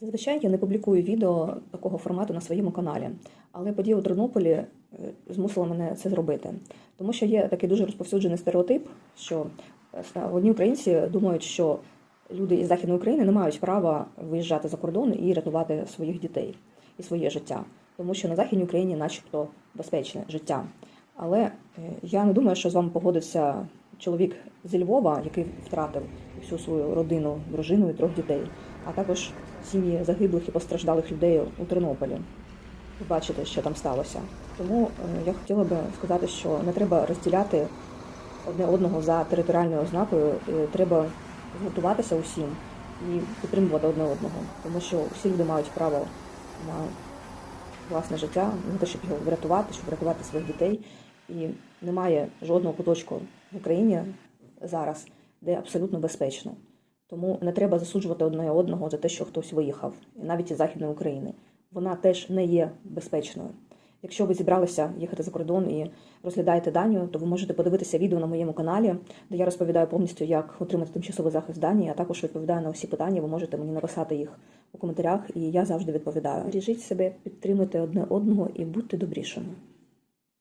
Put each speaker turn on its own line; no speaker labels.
Зазвичай я не публікую відео такого формату на своєму каналі, але подія у Тернополі е, змусила мене це зробити. Тому що є такий дуже розповсюджений стереотип, що е, одні українці думають, що люди із Західної України не мають права виїжджати за кордон і рятувати своїх дітей і своє життя, тому що на Західній Україні, начебто, безпечне життя. Але е, я не думаю, що з вами погодиться чоловік зі Львова, який втратив всю свою родину, дружину і трьох дітей, а також сім'ї загиблих і постраждалих людей у Тернополі. Ви що там сталося. Тому е, я хотіла би сказати, що не треба розділяти одне одного за територіальною ознакою. Е, Треба згуртуватися усім і підтримувати одне одного, тому що всі люди мають право на власне життя, на те, щоб його врятувати, щоб врятувати своїх дітей. І немає жодного куточку в Україні зараз, де абсолютно безпечно. Тому не треба засуджувати одне одного за те, що хтось виїхав, навіть із Західної України. Вона теж не є безпечною. Якщо ви зібралися їхати за кордон і розглядаєте Данію, то ви можете подивитися відео на моєму каналі, де я розповідаю повністю, як отримати тимчасовий захист Данії, а також відповідаю на усі питання. Ви можете мені написати їх у коментарях, і я завжди відповідаю. Бережіть себе, підтримуйте одне одного і будьте добрішими.